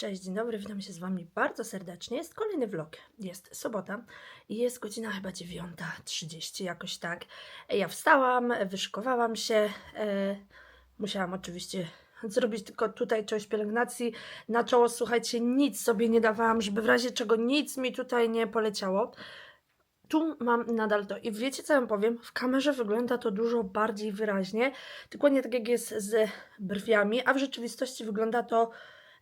Cześć, dzień dobry, witam się z Wami bardzo serdecznie. Jest kolejny vlog. Jest sobota i jest godzina chyba 9.30, jakoś tak. Ja wstałam, wyszykowałam się. E, musiałam oczywiście zrobić tylko tutaj coś pielęgnacji na czoło. Słuchajcie, nic sobie nie dawałam, żeby w razie czego nic mi tutaj nie poleciało. Tu mam nadal to. I wiecie, co ja powiem? W kamerze wygląda to dużo bardziej wyraźnie. Dokładnie tak jak jest z brwiami, a w rzeczywistości wygląda to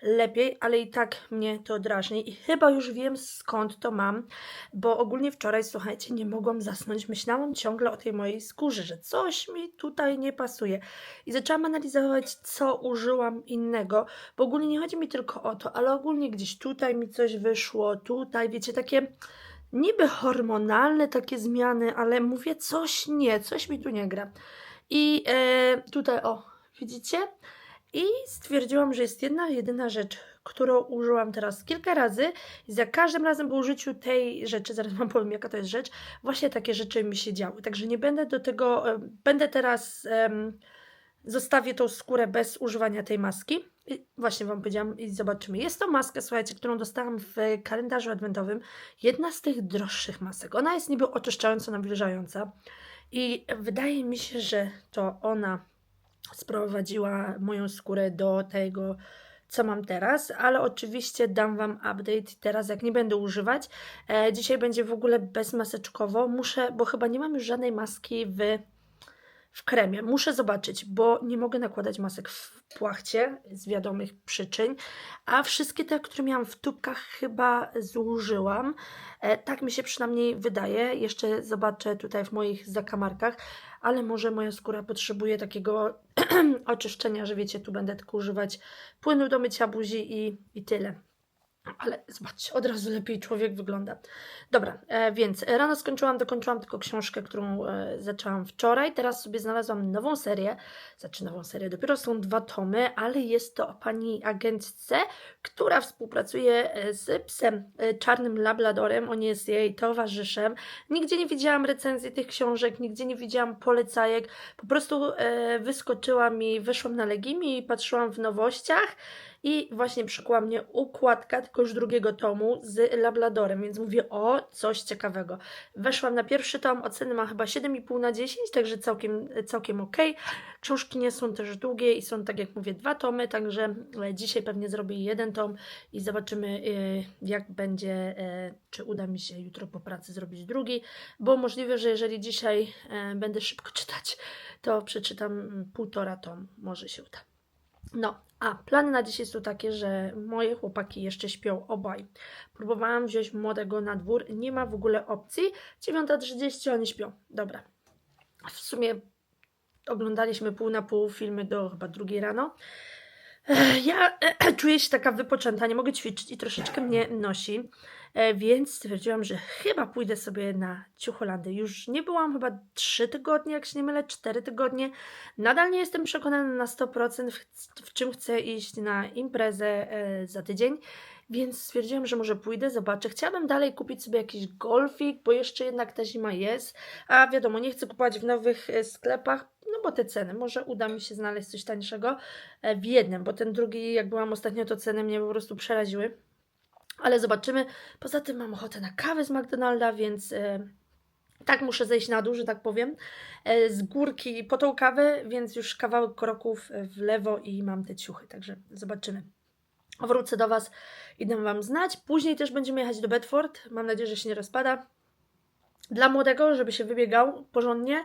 lepiej, ale i tak mnie to drażni i chyba już wiem skąd to mam, bo ogólnie wczoraj, słuchajcie, nie mogłam zasnąć. Myślałam ciągle o tej mojej skórze, że coś mi tutaj nie pasuje i zaczęłam analizować, co użyłam innego, bo ogólnie nie chodzi mi tylko o to, ale ogólnie gdzieś tutaj mi coś wyszło, tutaj, wiecie, takie niby hormonalne takie zmiany, ale mówię coś nie, coś mi tu nie gra. I e, tutaj, o, widzicie? I stwierdziłam, że jest jedna, jedyna rzecz, którą użyłam teraz kilka razy i za każdym razem po użyciu tej rzeczy, zaraz wam powiem jaka to jest rzecz, właśnie takie rzeczy mi się działy. Także nie będę do tego, e, będę teraz, em, zostawię tą skórę bez używania tej maski. I właśnie wam powiedziałam i zobaczymy. Jest to maska, słuchajcie, którą dostałam w kalendarzu adwentowym. Jedna z tych droższych masek. Ona jest niby oczyszczająca, nawilżająca. I wydaje mi się, że to ona sprowadziła moją skórę do tego, co mam teraz, ale oczywiście dam Wam update teraz, jak nie będę używać. E, dzisiaj będzie w ogóle bezmaseczkowo. Muszę, bo chyba nie mam już żadnej maski w, w kremie. Muszę zobaczyć, bo nie mogę nakładać masek w płachcie z wiadomych przyczyn, a wszystkie te, które miałam w tubkach chyba zużyłam. E, tak mi się przynajmniej wydaje. Jeszcze zobaczę tutaj w moich zakamarkach ale może moja skóra potrzebuje takiego oczyszczenia, że wiecie, tu będę tylko używać płynu do mycia buzi i, i tyle. Ale zobaczcie, od razu lepiej człowiek wygląda. Dobra, e, więc rano skończyłam, dokończyłam tylko książkę, którą e, zaczęłam wczoraj. Teraz sobie znalazłam nową serię. Znaczy nową serię, dopiero są dwa tomy, ale jest to o pani agentce, która współpracuje e, z psem czarnym labladorem. On jest jej towarzyszem. Nigdzie nie widziałam recenzji tych książek, nigdzie nie widziałam polecajek. Po prostu e, wyskoczyła mi, wyszłam na Legimi i patrzyłam w nowościach. I właśnie przykuła mnie układka tylko już drugiego tomu z Labladorem, więc mówię, o, coś ciekawego. Weszłam na pierwszy tom, oceny ma chyba 7,5 na 10, także całkiem, całkiem ok. Książki nie są też długie i są, tak jak mówię, dwa tomy, także e, dzisiaj pewnie zrobię jeden tom i zobaczymy, e, jak będzie, e, czy uda mi się jutro po pracy zrobić drugi, bo możliwe, że jeżeli dzisiaj będę szybko czytać, to przeczytam mm, półtora tom, może się uda. No, a plany na dzisiaj są takie, że moje chłopaki jeszcze śpią obaj. Próbowałam wziąć młodego na dwór, nie ma w ogóle opcji. 9.30 oni śpią. Dobra. W sumie oglądaliśmy pół na pół filmy do chyba drugiej rano. Ja czuję się taka wypoczęta, nie mogę ćwiczyć i troszeczkę mnie nosi. E, więc stwierdziłam, że chyba pójdę sobie na Ciucholandy. Już nie byłam chyba 3 tygodnie, jak się nie mylę, 4 tygodnie. Nadal nie jestem przekonana na 100% w, w czym chcę iść na imprezę e, za tydzień. Więc stwierdziłam, że może pójdę, zobaczę. Chciałabym dalej kupić sobie jakiś golfik, bo jeszcze jednak ta zima jest. A wiadomo, nie chcę kupować w nowych e, sklepach, no bo te ceny. Może uda mi się znaleźć coś tańszego w jednym, bo ten drugi, jak byłam ostatnio, to ceny mnie po prostu przeraziły ale zobaczymy. Poza tym mam ochotę na kawę z McDonalda, więc e, tak muszę zejść na dół, że tak powiem, e, z górki po tą kawę, więc już kawałek kroków w lewo i mam te ciuchy, także zobaczymy. Wrócę do Was i dam Wam znać. Później też będziemy jechać do Bedford. Mam nadzieję, że się nie rozpada. Dla młodego, żeby się wybiegał porządnie.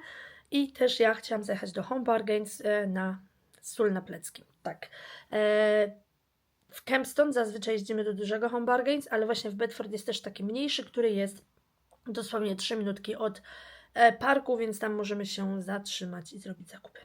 I też ja chciałam zajechać do Home Bargains e, na sól na plecki. Tak. E, w Kempston zazwyczaj jeździmy do dużego Home Bargains, ale właśnie w Bedford jest też taki mniejszy, który jest dosłownie 3 minutki od e, parku, więc tam możemy się zatrzymać i zrobić zakupy.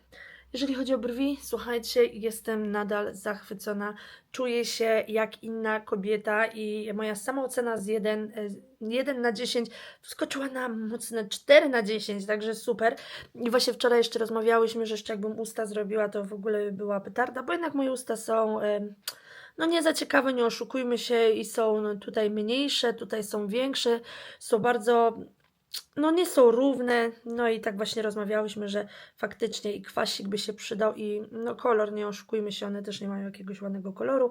Jeżeli chodzi o brwi, słuchajcie, jestem nadal zachwycona. Czuję się jak inna kobieta i moja samoocena z 1, 1 e, na 10 wskoczyła na mocne 4 na 10, także super. I właśnie wczoraj jeszcze rozmawiałyśmy, że jeszcze jakbym usta zrobiła, to w ogóle była petarda, bo jednak moje usta są... Yy, no nie za ciekawe, nie oszukujmy się i są tutaj mniejsze, tutaj są większe, są bardzo, no nie są równe, no i tak właśnie rozmawiałyśmy, że faktycznie i kwasik by się przydał i no kolor, nie oszukujmy się, one też nie mają jakiegoś ładnego koloru,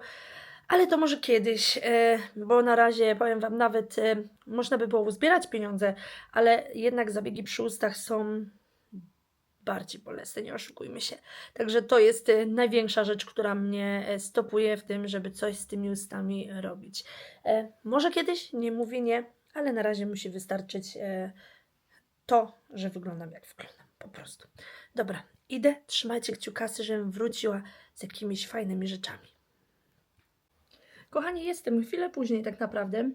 Ale to może kiedyś, e, bo na razie powiem Wam, nawet e, można by było uzbierać pieniądze, ale jednak zabiegi przy ustach są bardziej bolesne, nie oszukujmy się. Także to jest e, największa rzecz, która mnie stopuje w tym, żeby coś z tymi ustami robić. Może kiedyś, nie mówię nie, ale na razie musi wystarczyć e, to, że wyglądam jak wyglądam, po prostu. Dobra, idę, trzymajcie kciukasy, żebym wróciła z jakimiś fajnymi rzeczami. Kochani, jestem chwilę później tak naprawdę.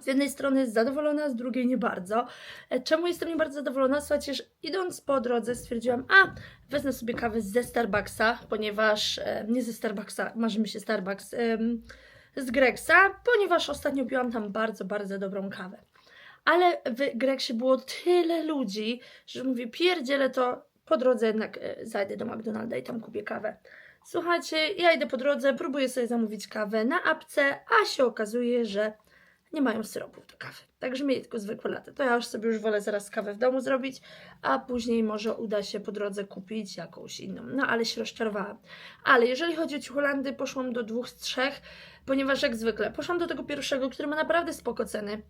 Z jednej strony zadowolona, z drugiej nie bardzo. E, Czemu jestem nie bardzo zadowolona? Słuchajcie, idąc po drodze stwierdziłam, a wezmę sobie kawę ze Starbucksa, ponieważ, e, nie ze Starbucksa, marzy mi się Starbucks, em, z Gregsa, ponieważ ostatnio piłam tam bardzo, bardzo dobrą kawę. Ale w Gregsie było tyle ludzi, że mówię, pierdzielę to, po drodze jednak e, zajdę do McDonalda i tam kupię kawę. Słuchajcie, ja idę po drodze, próbuję sobie zamówić kawę na apce, a się okazuje, że nie mają syropów do kawy. Także mieli tylko zwykłe latte. To ja już sobie już wolę zaraz kawę w domu zrobić, a później może uda się po drodze kupić jakąś inną. No ale się rozczarowałam. Ale jeżeli chodzi o Ciucholandy, poszłam do dwóch z trzech, ponieważ jak zwykle poszłam do tego pierwszego, który ma naprawdę spoko ceny.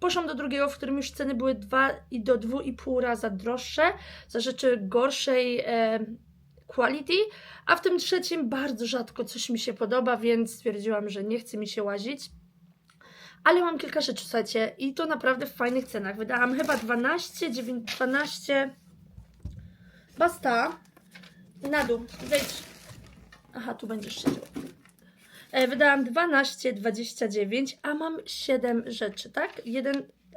Poszłam do drugiego, w którym już ceny były dwa i do 2,5 raza droższe, za rzeczy gorszej e, quality, a w tym trzecim bardzo rzadko coś mi się podoba, więc stwierdziłam, że nie chce mi się łazić. Ale mam kilka rzeczy, słuchajcie, i to naprawdę w fajnych cenach. Wydałam chyba 12, 9, 12. Basta. Na dół, zejdź. Aha, tu będziesz siedział. E, wydałam 12,29, a mam 7 rzeczy, tak? Jeden.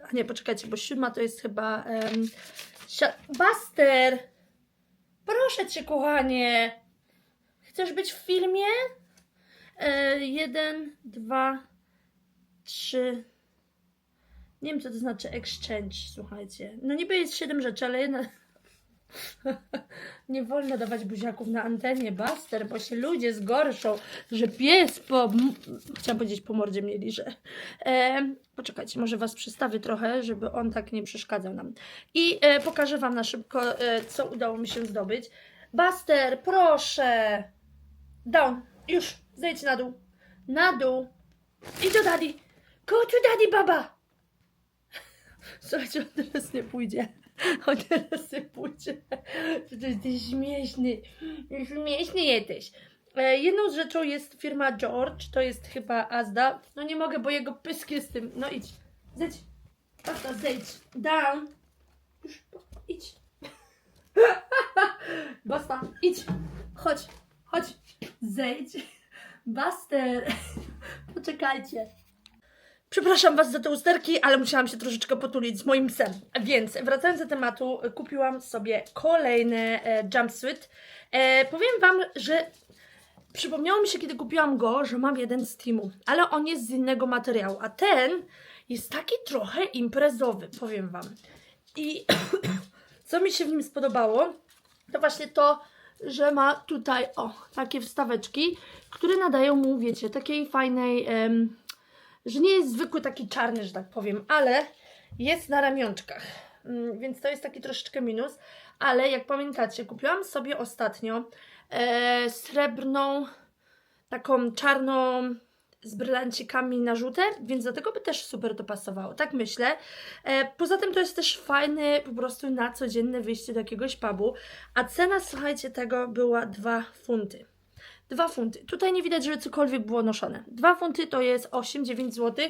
A nie, poczekajcie, bo siódma to jest chyba. Um, Buster! Proszę cię, kochanie. Chcesz być w filmie? E, jeden, dwa, trzy. Nie wiem, co to znaczy exchange, słuchajcie. No niby jest siedem rzeczy, ale jedna... Nie wolno dawać buziaków na antenie, Buster, bo się ludzie zgorszą, że pies po... Chciałam powiedzieć po mordzie mnie liże. E, poczekajcie, może was przystawię trochę, żeby on tak nie przeszkadzał nam. I e, pokażę wam na szybko, e, co udało mi się zdobyć. Buster, proszę! Down, już, zejdź na dół. Na dół. I do daddy. Go to daddy, baba! Słuchajcie, on teraz nie pójdzie. On teraz nie pójdzie. Przecież ty śmieszny. Śmieszny jesteś. E, jedną z rzeczą jest firma George, to jest chyba Azda. No nie mogę, bo jego pysk jest tym. No idź. Zejdź. Basta, zejdź. Down. Już, idź. Basta, idź. Chodź, chodź. Zejdź. Buster. Poczekajcie. Przepraszam Was za te usterki, ale musiałam się troszeczkę potulić z moim psem. Więc wracając do tematu, kupiłam sobie kolejny e, jumpsuit. E, powiem Wam, że przypomniało mi się, kiedy kupiłam go, że mam jeden z Timu, ale on jest z innego materiału, a ten jest taki trochę imprezowy, powiem Wam. I co mi się w nim spodobało, to właśnie to, że ma tutaj, o, takie wstaweczki, które nadają mu, wiecie, takiej fajnej, em, że nie jest zwykły taki czarny, że tak powiem, ale jest na ramionczkach. Mm, Więc to jest taki troszeczkę minus, ale jak pamiętacie, kupiłam sobie ostatnio e, srebrną, taką czarną z brylancikami na żółte, więc do tego by też super to pasowało, tak myślę. E, poza tym to jest też fajny po prostu na codzienne wyjście do jakiegoś pubu, a cena, słuchajcie, tego była 2 funty. 2 funty. Tutaj nie widać, żeby cokolwiek było noszone. 2 funty to jest 8-9 zł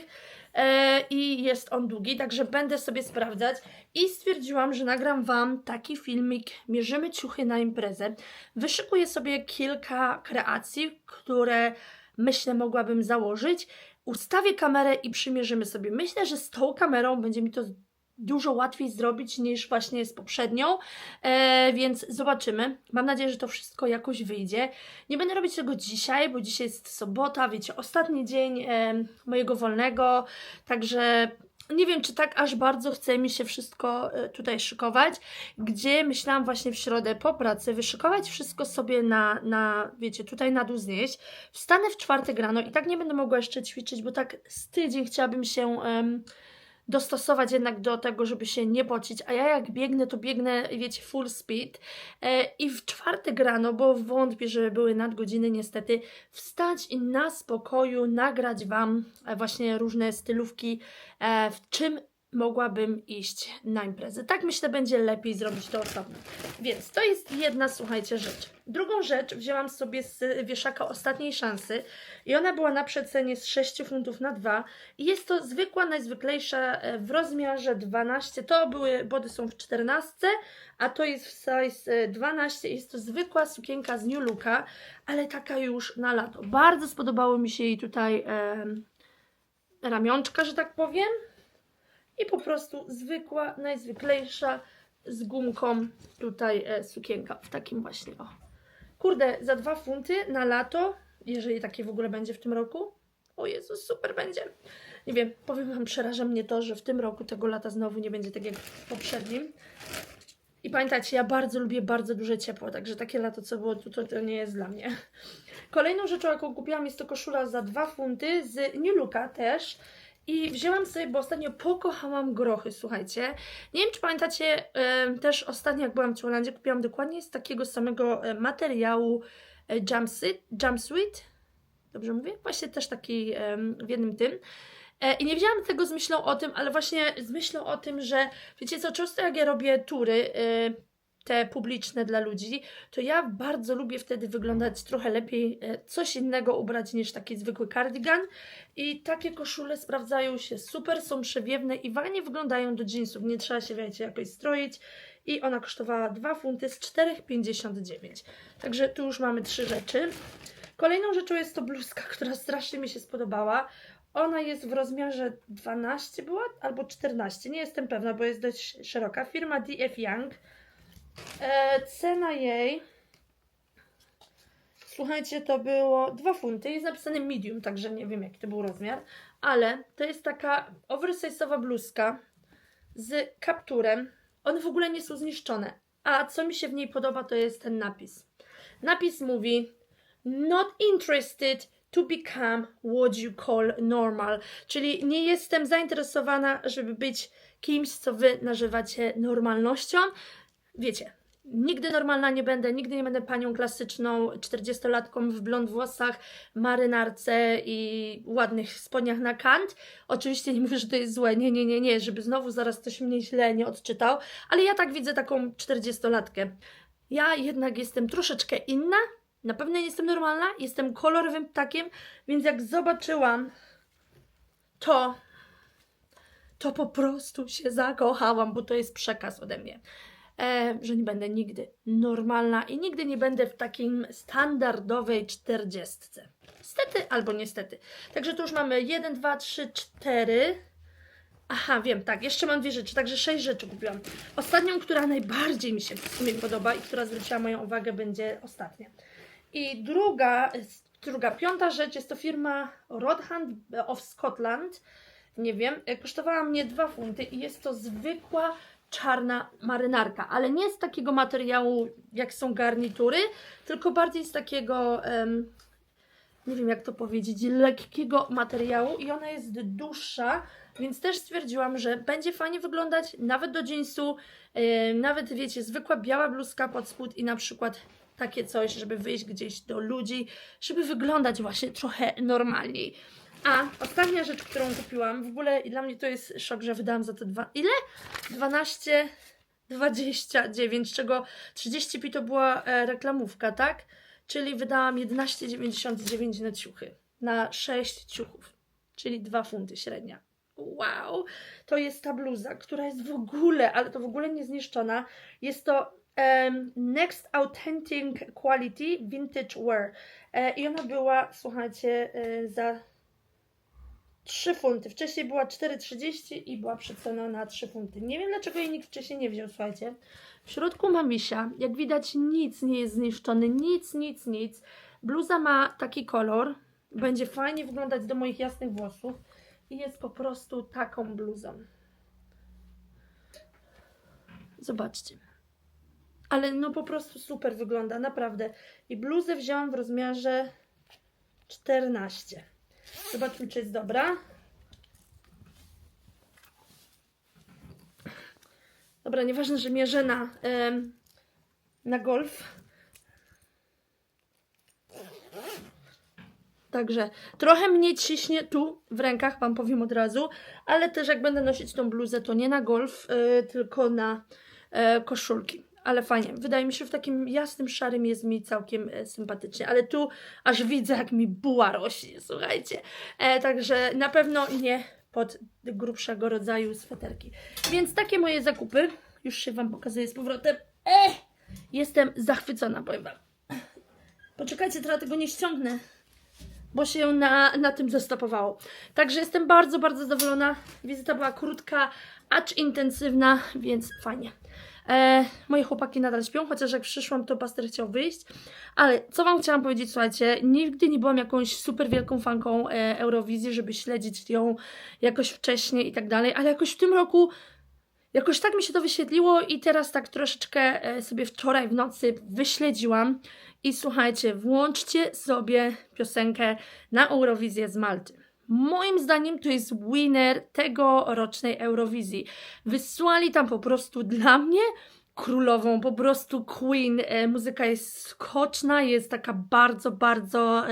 e, i jest on długi, także będę sobie sprawdzać. I stwierdziłam, że nagram Wam taki filmik. Mierzymy ciuchy na imprezę. Wyszykuję sobie kilka kreacji, które myślę mogłabym założyć. Ustawię kamerę i przymierzymy sobie. Myślę, że z tą kamerą będzie mi to dużo łatwiej zrobić niż właśnie z poprzednią, e, więc zobaczymy. Mam nadzieję, że to wszystko jakoś wyjdzie. Nie będę robić tego dzisiaj, bo dzisiaj jest sobota, wiecie, ostatni dzień e, mojego wolnego, także nie wiem, czy tak aż bardzo chce mi się wszystko e, tutaj szykować, gdzie myślałam właśnie w środę po pracy wyszykować wszystko sobie na, na wiecie, tutaj na dół znieść. Wstanę w czwartek rano i tak nie będę mogła jeszcze ćwiczyć, bo tak z tydzień chciałabym się em, dostosować jednak do tego, żeby się nie pocić, a ja jak biegnę, to biegnę, wiecie, full speed. E, i w czwartek rano, bo wątpię, że były nadgodziny niestety, wstać i na spokoju nagrać Wam e, właśnie różne stylówki, e, w czym mogłabym iść na imprezę. Tak myślę, będzie lepiej zrobić to osobno. Więc to jest jedna, słuchajcie, rzecz. Drugą rzecz wzięłam sobie z wieszaka ostatniej szansy i ona była na przecenie z 6 funtów na 2 i jest to zwykła, najzwyklejsza e, w rozmiarze 12. To były, body są w 14, a to jest w size e, 12. Jest to zwykła sukienka z New Looka, ale taka już na lato. Bardzo spodobało mi się jej tutaj em, ramionczka, że tak powiem i po prostu zwykła, najzwyklejsza z gumką tutaj e, sukienka w takim właśnie o. Kurde, za dwa funty na lato, jeżeli takie w ogóle będzie w tym roku. O Jezus, super będzie. Nie wiem, powiem Wam, przeraża mnie to, że w tym roku tego lata znowu nie będzie tak jak w poprzednim. I pamiętajcie, ja bardzo lubię bardzo duże ciepło, także takie lato, co było tu, to, to nie jest dla mnie. Kolejną rzeczą, jaką kupiłam, jest to koszula za 2 funty z New Looka też. I wzięłam sobie, bo ostatnio pokochałam grochy, słuchajcie. Nie wiem, czy pamiętacie, też ostatnio jak byłam w Ciulandzie, kupiłam dokładnie z takiego samego e, materiału e, jumpsuit, jumpsuit. Dobrze mówię? Właśnie też taki w jednym tym. E, I nie wzięłam tego z myślą o tym, ale właśnie z myślą o tym, że wiecie co, często jak ja robię tury, e, te publiczne dla ludzi, to ja bardzo lubię wtedy wyglądać trochę lepiej, e, coś innego ubrać niż taki zwykły cardigan. I takie koszule sprawdzają się super, są przewiewne i fajnie wyglądają do jeansów. Nie trzeba się, wiecie, jakoś stroić. I ona kosztowała 2 funty z 4,59. Także tu już mamy trzy rzeczy. Kolejną rzeczą jest to bluzka, która strasznie mi się spodobała. Ona jest w rozmiarze 12 była albo 14, nie jestem pewna, bo jest dość szeroka. Firma DF Young. E, cena jej, słuchajcie, to było 2 funty. Jest napisane medium, także nie wiem jaki to był rozmiar, ale to jest taka oversize'owa bluzka z kapturem. One w ogóle nie są zniszczone. A co mi się w niej podoba, to jest ten napis. Napis mówi Not interested to become what you call normal. Czyli nie jestem zainteresowana, żeby być kimś, co wy nazywacie normalnością. Wiecie, nigdy normalna nie będę, nigdy nie będę panią klasyczną, 40-latką w blond włosach, marynarce i ładnych spodniach na kant. Oczywiście nie mówię, że to jest złe, nie, nie, nie, nie, żeby znowu zaraz ktoś mnie źle nie odczytał, ale ja tak widzę taką 40-latkę. Ja jednak jestem troszeczkę inna, na pewno nie jestem normalna, jestem kolorowym ptakiem, więc jak zobaczyłam to, to po prostu się zakochałam, bo to jest przekaz ode mnie. E, że nie będę nigdy normalna i nigdy nie będę w takim standardowej czterdziestce. Stety albo niestety. Także tu już mamy 1, 2, 3, 4. Aha, wiem, tak, jeszcze mam dwie rzeczy, także sześć rzeczy kupiłam. Ostatnią, która najbardziej mi się w sumie podoba i która zwróciła moją uwagę, będzie ostatnia. I druga, druga, piąta rzecz jest to firma Rodhand of Scotland. Nie wiem, kosztowała mnie 2 funty i jest to zwykła czarna marynarka, ale nie z takiego materiału, jak są garnitury, tylko bardziej z takiego, nie wiem jak to powiedzieć, lekkiego materiału i ona jest dłuższa, więc też stwierdziłam, że będzie fajnie wyglądać nawet do jeansu, em, nawet wiecie, zwykła biała bluzka pod spód i na przykład takie coś, żeby wyjść gdzieś do ludzi, żeby wyglądać właśnie trochę normalniej. A ostatnia rzecz, którą kupiłam, w ogóle i dla mnie to jest szok, że wydałam za to dwa. Ile? 12, 29, z czego 30 to była e, reklamówka, tak? Czyli wydałam 11,99 na ciuchy. Na 6 ciuchów. Czyli 2 funty średnia. Wow! To jest ta bluza, która jest w ogóle, ale to w ogóle niezniszczona. Jest to em, Next Authentic Quality Vintage Wear. E, I ona była, słuchajcie, e, za 3 funty. Wcześniej była 4,30 i była przecena na 3 funty. Nie wiem dlaczego jej nikt wcześniej nie wziął, słuchajcie. W środku ma misia. Jak widać nic nie jest zniszczony. Nic, nic, nic. Bluza ma taki kolor. Będzie fajnie wyglądać do moich jasnych włosów. I jest po prostu taką bluzą. Zobaczcie. Ale no po prostu super wygląda, naprawdę. I bluzę wzięłam w rozmiarze 14. Zobaczmy, czy jest dobra. Dobra, nieważne, że mierzę na, em, na golf. Także trochę mnie ciśnie tu w rękach, wam powiem od razu, ale też jak będę nosić tą bluzę, to nie na golf, y, tylko na e, koszulki. Ale fajnie. Wydaje mi się, że w takim jasnym, szarym jest mi całkiem e, sympatycznie. Ale tu aż widzę, jak mi buła rośnie, słuchajcie. E, także na pewno nie pod grubszego rodzaju sweterki. Więc takie moje zakupy. Już się Wam pokazuję z powrotem. E, jestem zachwycona, powiem Wam. Poczekajcie, teraz tego nie ściągnę bo się na, na tym zastopowało. Także jestem bardzo, bardzo zadowolona. Wizyta była krótka, acz intensywna, więc fajnie. E, moje chłopaki nadal śpią, chociaż jak przyszłam, to paster chciał wyjść. Ale co Wam chciałam powiedzieć, słuchajcie, nigdy nie byłam jakąś super wielką fanką e, Eurowizji, żeby śledzić ją jakoś wcześniej i tak dalej, ale jakoś w tym roku jakoś tak mi się to wyświetliło i teraz tak troszeczkę e, sobie wczoraj w nocy wyśledziłam. I słuchajcie, włączcie sobie piosenkę na Eurowizję z Malty. Moim zdaniem to jest winner tegorocznej Eurowizji. Wysłali tam po prostu dla mnie królową, po prostu queen. E, muzyka jest skoczna, jest taka bardzo, bardzo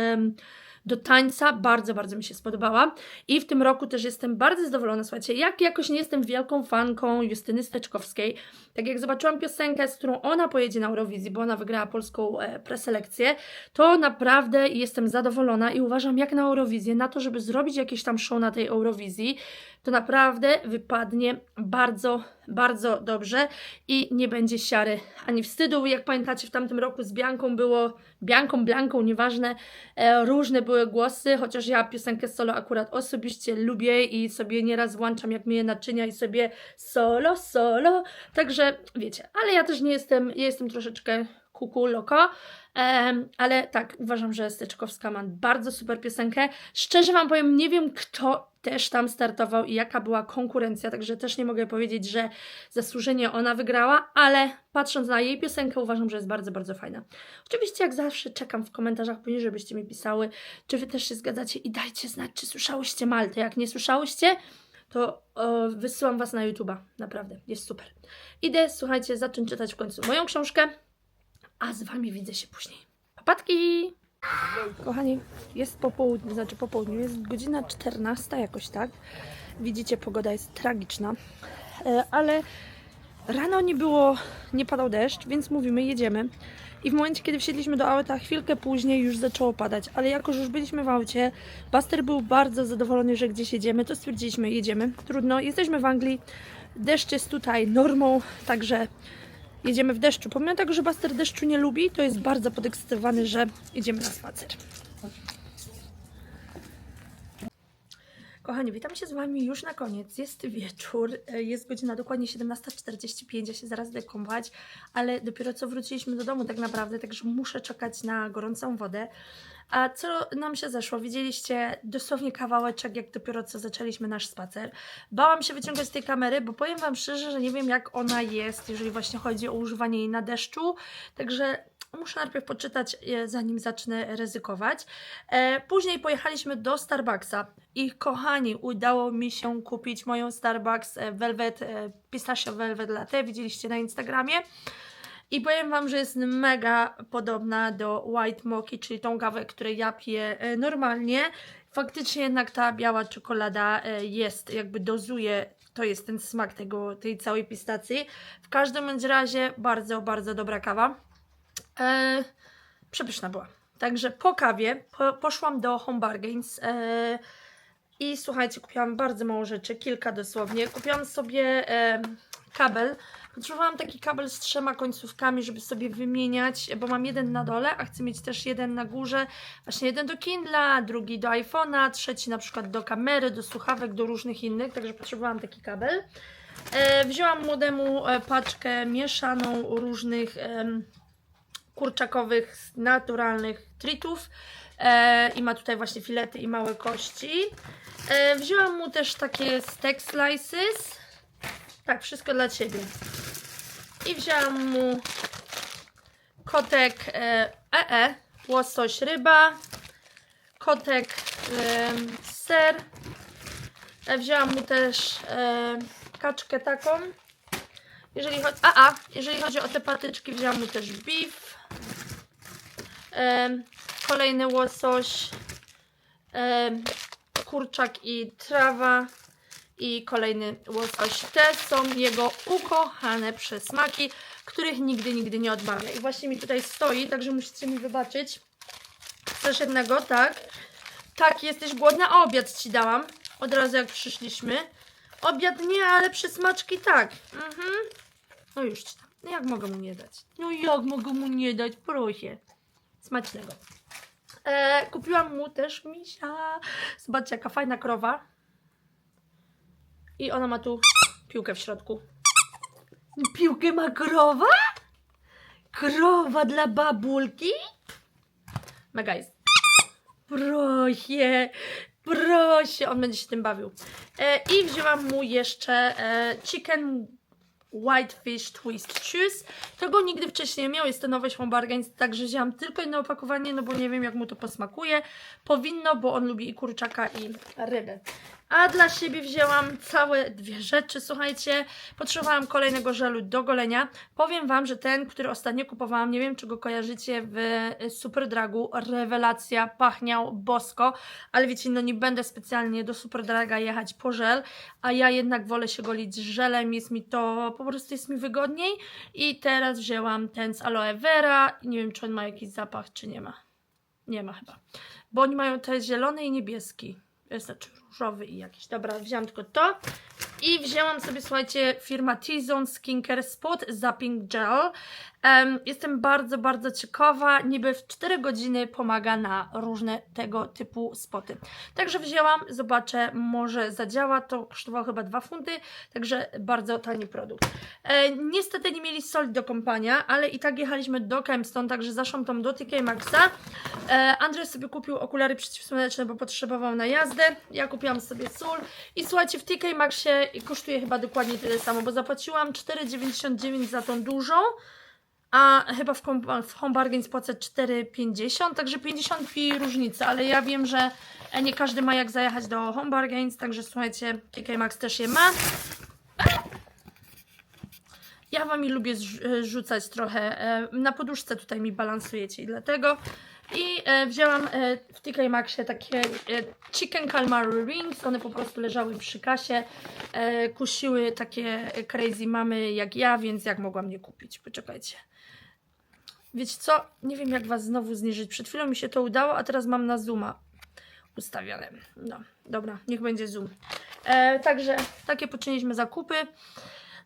do tańca. Bardzo, bardzo mi się spodobała. I w tym roku też jestem bardzo zadowolona. Słuchajcie, jak jakoś nie jestem wielką fanką Justyny Steczkowskiej, tak jak zobaczyłam piosenkę, z którą ona pojedzie na Eurowizji, bo ona wygrała polską e, preselekcję, to naprawdę jestem zadowolona i uważam, jak na Eurowizję, na to, żeby zrobić jakieś tam show na tej Eurowizji, to naprawdę wypadnie bardzo, bardzo dobrze i nie będzie siary ani wstydu. Jak pamiętacie, w tamtym roku z Bianką było, Bianką, Blanką, nieważne, e, różne były głosy, chociaż ja piosenkę solo akurat osobiście lubię i sobie nieraz włączam, jak myję naczynia i sobie solo, solo, także wiecie, ale ja też nie jestem, ja jestem troszeczkę kuku, loko, Em, ale tak, uważam, że Steczkowska ma bardzo super piosenkę. Szczerze Wam powiem, nie wiem kto też tam startował i jaka była konkurencja, także też nie mogę powiedzieć, że zasłużenie ona wygrała, ale patrząc na jej piosenkę uważam, że jest bardzo, bardzo fajna. Oczywiście jak zawsze czekam w komentarzach poniżej, żebyście mi pisały, czy Wy też się zgadzacie i dajcie znać, czy słyszałyście Maltę. Jak nie słyszałyście, to o, wysyłam Was na YouTube'a. Naprawdę, jest super. Idę, słuchajcie, zacząć czytać w końcu moją książkę, a z Wami widzę się później. Papatki! Kochani, jest popołudnie, znaczy po południu, jest godzina 14 jakoś tak. Widzicie, pogoda jest tragiczna, e, ale rano nie było, nie padał deszcz, więc mówimy, jedziemy. I w momencie, kiedy wsiedliśmy do auta, chwilkę później już zaczęło padać, ale jako, że już byliśmy w aucie, Buster był bardzo zadowolony, że gdzieś jedziemy, to stwierdziliśmy, jedziemy. Trudno, jesteśmy w Anglii, deszcz jest tutaj normą, także jedziemy w deszczu. Pomimo tego, że Buster deszczu nie lubi, to jest bardzo podekscytowany, że idziemy na spacer. Kochani, witam się z Wami już na koniec. Jest wieczór, e, jest godzina dokładnie 17.45, ja się zaraz kąpać, ale dopiero co wróciliśmy do domu tak naprawdę, także muszę czekać na gorącą wodę. A co nam się zeszło? Widzieliście dosłownie kawałeczek, jak dopiero co zaczęliśmy nasz spacer. Bałam się wyciągać z tej kamery, bo powiem Wam szczerze, że nie wiem jak ona jest, jeżeli właśnie chodzi o używanie jej na deszczu, także muszę najpierw poczytać, e, zanim zacznę ryzykować. E, później pojechaliśmy do Starbucksa i kochani, udało mi się kupić moją Starbucks e, Velvet, Pistachio Velvet Latte, widzieliście na Instagramie. I powiem Wam, że jest mega podobna do White Mocha, czyli tą kawę, której ja piję e, normalnie. Faktycznie jednak ta biała czekolada e, jest, jakby dozuje, to jest ten smak tego, tej całej pistacji. W każdym bądź razie bardzo, bardzo dobra kawa. E, przepyszna była. Także po kawie po, poszłam do Home Bargains e, i słuchajcie, kupiłam bardzo mało rzeczy, kilka dosłownie. Kupiłam sobie kabel. Potrzebowałam taki kabel z trzema końcówkami, żeby sobie wymieniać, bo mam jeden na dole, a chcę mieć też jeden na górze. Właśnie jeden do Kindla, drugi do iPhone'a, trzeci na przykład do kamery, do słuchawek, do różnych innych, także potrzebowałam taki kabel. E, wzięłam młodemu e, paczkę mieszaną różnych kurczakowych, naturalnych tritów e, i ma tutaj właśnie filety i małe kości. E, wzięłam mu też takie steak slices. Tak, wszystko dla Ciebie. I wzięłam mu kotek e, ee, łosoś ryba, kotek e, ser. E, wzięłam mu też e, kaczkę taką Jeżeli chodzi, a, a, jeżeli chodzi o te patyczki, wziąłam mu też beef. Em, kolejny łosoś. Em, kurczak i trawa. I kolejny łosoś. Te są jego ukochane przesmaki, których nigdy, nigdy nie odmawia. I właśnie mi tutaj stoi, także musicie mi wybaczyć. Chcesz jednego? Tak. Tak, jesteś głodna? A obiad ci dałam. Od razu jak przyszliśmy. Obiad nie, ale przysmaczki tak. Mhm. No już ci dam. No jak mogę mu nie dać? No jak mogę mu nie dać? Proszę. Smacznego. E, kupiłam mu też misia. Zobaczcie, jaka fajna krowa. I ona ma tu piłkę w środku. Piłkę ma krowa? Krowa dla babulki? Mega jest. Proszę, proszę, on będzie się tym bawił. E, I wzięłam mu jeszcze e, chicken whitefish twist cheese. Tego nigdy wcześniej nie miał, jest to nowy Schwambargain, także wzięłam tylko jedno opakowanie, no bo nie wiem jak mu to posmakuje. Powinno, bo on lubi i kurczaka i rybę. A dla siebie wzięłam całe dwie rzeczy, słuchajcie. Potrzebowałam kolejnego żelu do golenia. Powiem Wam, że ten, który ostatnio kupowałam, nie wiem czy go kojarzycie w Superdragu, rewelacja, pachniał bosko, ale wiecie, no nie będę specjalnie do Superdraga jechać po żel, a ja jednak wolę się golić z żelem, jest mi to, po prostu jest mi wygodniej. I teraz wzięłam ten z aloe vera, nie wiem czy on ma jakiś zapach, czy nie ma. Nie ma chyba, bo oni mają te zielony i niebieski znaczy różowy i jakiś. Dobra, wziąłam tylko to. I wzięłam sobie, słuchajcie, firma T-Zone Skincare Spot Zapping Gel. Em, jestem bardzo, bardzo ciekawa. Niby w 4 godziny pomaga na różne tego typu spoty. Także wzięłam, zobaczę, może zadziała. To kosztowało chyba 2 funty, także bardzo tani produkt. E, niestety nie mieli soli do kąpania, ale i tak jechaliśmy do Kempston, także zaszłam tam do TK Maxa. E, Andrzej sobie kupił okulary przeciwsłoneczne, bo potrzebował na jazdę. Ja kupiłam sobie sól. I słuchajcie, w TK Maxie kosztuje chyba dokładnie tyle samo, bo zapłaciłam 4,99 za tą dużą. A chyba w, w Home Bargains płacę 4,50, także 50 pi różnicy, ale ja wiem, że nie każdy ma jak zajechać do Home Bargains, także słuchajcie, TK Max też je ma. Ja wami lubię e, rzucać trochę. e, Na poduszce tutaj mi balansujecie i dlatego. I e, wzięłam e, w TK Maxie takie e, chicken calamari rings. One po prostu leżały przy kasie. E, kusiły takie crazy mamy jak ja, więc jak mogłam nie kupić? Poczekajcie. Wiecie co? Nie wiem jak was znowu zniżyć. Przed chwilą mi się to udało, a teraz mam na zooma ustawione. No, dobra, niech będzie zoom. E, także takie poczyniliśmy zakupy.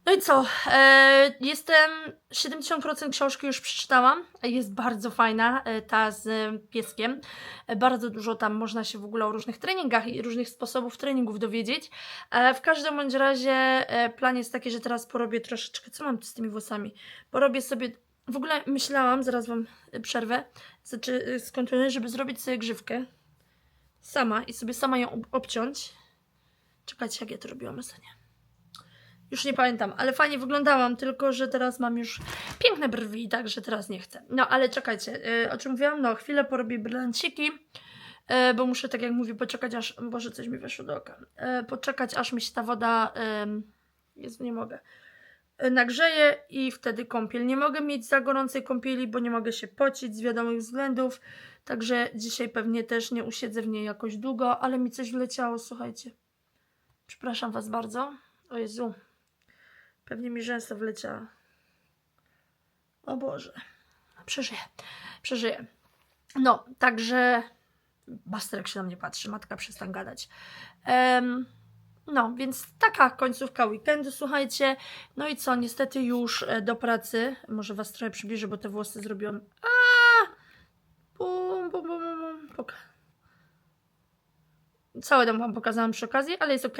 No i co? E, jestem 70% książki już przeczytałam. Jest bardzo fajna, e, ta z pieskiem. E, bardzo dużo tam można się w ogóle o różnych treningach i różnych sposobów treningów dowiedzieć. W każdym bądź razie plan jest taki, że teraz porobię troszeczkę. Co mam z tymi włosami? Porobię sobie. W ogóle myślałam, zaraz wam przerwę, znaczy skończę, żeby zrobić sobie grzywkę sama i sobie sama ją ob- obciąć. Czekajcie, jak ja to robiłam ostatnio. Już nie pamiętam, ale fajnie wyglądałam, tylko że teraz mam już piękne brwi, także teraz nie chcę. No ale czekajcie, yy, o czym mówiłam? No, chwilę porobię brylanciki, yy, bo muszę, tak jak mówię, poczekać aż. Boże, coś mi weszło do oka. Yy, poczekać, aż mi się ta woda. Yy, Jezu, nie mogę. Yy, nagrzeje i wtedy kąpiel. Nie mogę mieć za gorącej kąpieli, bo nie mogę się pocić z wiadomych względów. Także dzisiaj pewnie też nie usiedzę w niej jakoś długo, ale mi coś wleciało, słuchajcie. Przepraszam Was bardzo. O Jezu. Pewnie mi rzęsa wleciała. O Boże. Przeżyję. Przeżyję. No, także Basterek się na mnie patrzy. Matka, przestań gadać. Em, no, więc taka końcówka weekendu, słuchajcie. No i co, niestety już e, do pracy. Może Was trochę przybliżę, bo te włosy zrobiłam. A! Bum, bum, bum, bum, bum. Poka- Cały dom Wam pokazałam przy okazji, ale jest ok.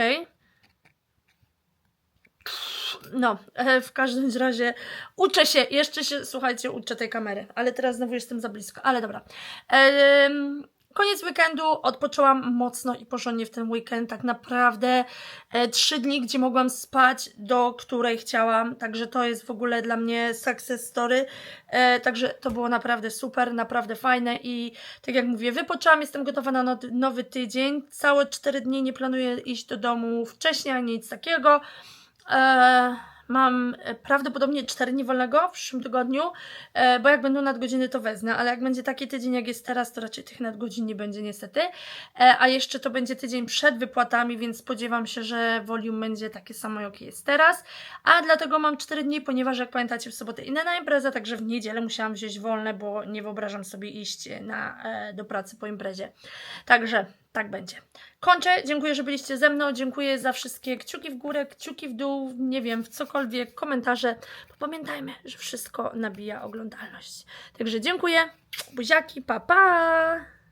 No, e, w każdym razie uczę się, jeszcze się, słuchajcie, uczę tej kamery, ale teraz znowu jestem za blisko, ale dobra. Em, koniec weekendu, odpoczęłam mocno i porządnie w ten weekend, tak naprawdę e, trzy dni, gdzie mogłam spać, do której chciałam, także to jest w ogóle dla mnie success story, e, także to było naprawdę super, naprawdę fajne i tak jak mówię, wypoczęłam, jestem gotowa na nowy, nowy tydzień, całe cztery dni nie planuję iść do domu wcześniej, ani nic takiego, Eee, Mam e, prawdopodobnie 4 dni wolnego w przyszłym tygodniu, e, bo jak będą nadgodziny, to wezmę, ale jak będzie taki tydzień, jak jest teraz, to raczej tych nadgodzin nie będzie niestety. E, A jeszcze to będzie tydzień przed wypłatami, więc spodziewam się, że volume będzie takie samo, jakie jest teraz. A dlatego mam 4 dni, ponieważ jak pamiętacie, w sobotę inna na także w niedzielę musiałam wziąć wolne, bo nie wyobrażam sobie iść na, e, do pracy po imprezie. Także tak będzie. Kończę. Dziękuję, że byliście ze mną. Dziękuję za wszystkie kciuki w górę, kciuki w dół, nie wiem, w cokolwiek, komentarze. Pamiętajmy, że wszystko nabija oglądalność. Także dziękuję. Buziaki, pa pa!